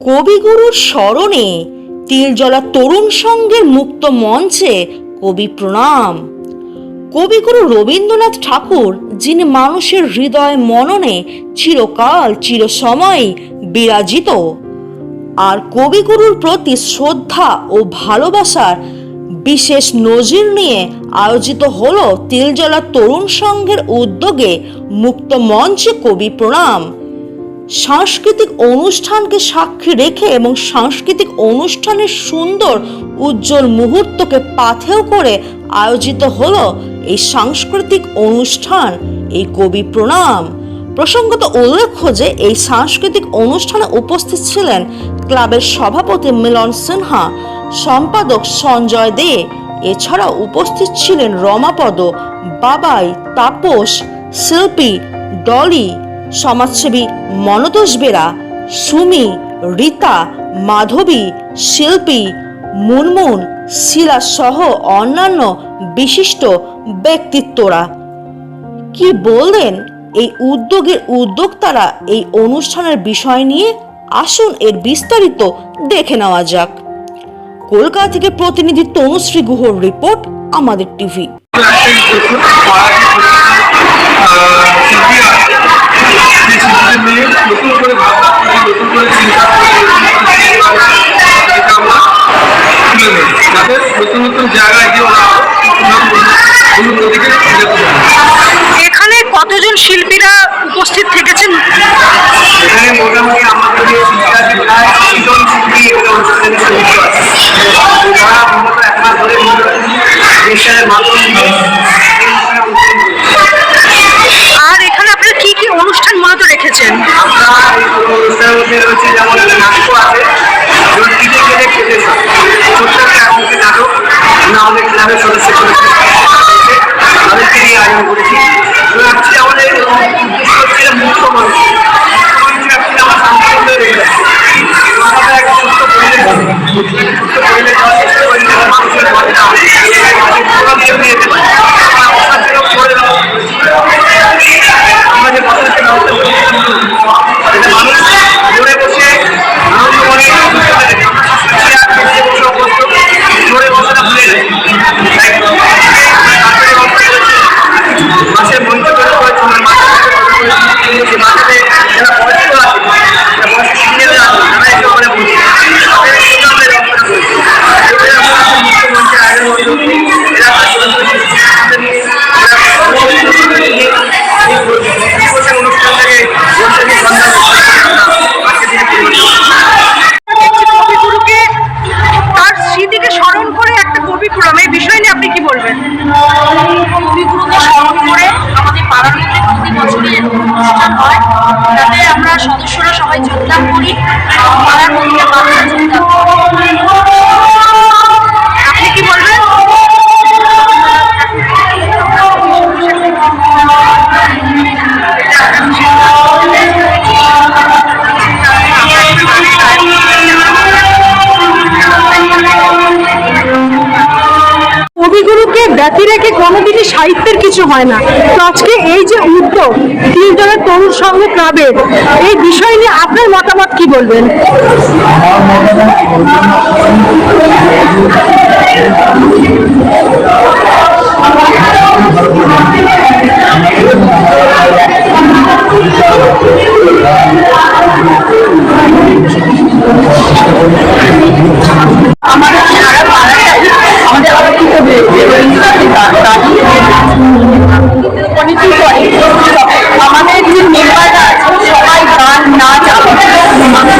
কবিগুরুর স্মরণে তিলজলা তরুণ সংঘের মুক্ত মঞ্চে কবি প্রণাম। কবিগুরু রবীন্দ্রনাথ ঠাকুর, যিনি মানুষের হৃদয় মননে চিরকাল, চিরসময় বিরাজিত। আর কবিগুরুর প্রতি শ্রদ্ধা ও ভালোবাসার বিশেষ নজির নিয়ে আয়োজিত হলো তিলজলা তরুণ সংঘের উদ্যোগে মুক্ত মঞ্চে কবি প্রণাম। সাংস্কৃতিক অনুষ্ঠানকে সাক্ষী রেখে এবং সাংস্কৃতিক অনুষ্ঠানের সুন্দর, উজ্জ্বল মুহূর্তকে পাথেয় করে আয়োজিত হলো এই সাংস্কৃতিক অনুষ্ঠান, এই কবি প্রণাম। প্রসঙ্গত উল্লেখ্য যে, এই সাংস্কৃতিক অনুষ্ঠানে উপস্থিত ছিলেন ক্লাবের সভাপতি মিলন সিনহা, সম্পাদক সঞ্জয় দে এছাড়া উপস্থিত ছিলেন রমাপদ, বাবাই, তাপস, শিল্পী, ডলি সমাজসেবী মনতোষ বেরা, সুমি, রীতা, মাধবী, শিল্পী, মুনমুন, শিলা সহ অন্যান্য বিশিষ্ট ব্যক্তিত্বরা। কি বললেন এই উদ্যোগের উদ্যোক্তারা এই অনুষ্ঠানের বিষয় নিয়ে? আসুন এর বিস্তারিত দেখে নেওয়া যাক। কলকাতা থেকে প্রতিনিধি তনুশ্রী গুহর রিপোর্ট, আমাদের টিভি। নতুন করে ভাবনা নতুন করে চিন্তা এটা আমরা তুলে নেই যাতে নতুন নতুন জায়গায় গিয়ে ওরা এখানে কতজন শিল্পীরা উপস্থিত থেকেছেন? এখানে মোটামুটি আমাদের শিক্ষার্থী প্রায় তিনজন শিল্পী এখানে অনুষ্ঠানে যুক্ত আছে তারা মূলত এক মাস ধরে মাধ্যমে রয়েছে যেমন নাটক আছে। যেমন টিভি গেলে খেতে ছোট্ট একটা একমুখী নাটক আমাদের ক্লাবের সদস্য করেছে তাদেরকে নিয়ে আয়োজন করেছি। এবং আমাদের উদ্দেশ্য হচ্ছে মুক্ত মানুষ। হয়। তাতে আমরা সদস্যরা সবাই যোগদান করি। পাড়ার মধ্যে মানুষ যোগদান ব্যতি রেখে কোনোদিনই সাহিত্যের কিছু হয় না। তো আজকে এই যে উদ্যোগ তিনজনের তরুণ সঙ্গে ক্লাবের, এই বিষয় নিয়ে আপনার মতামত কি বলবেন? আমাদের আমাদের যে মেম্বাররা আছে সবাই গান নাচ আমাদের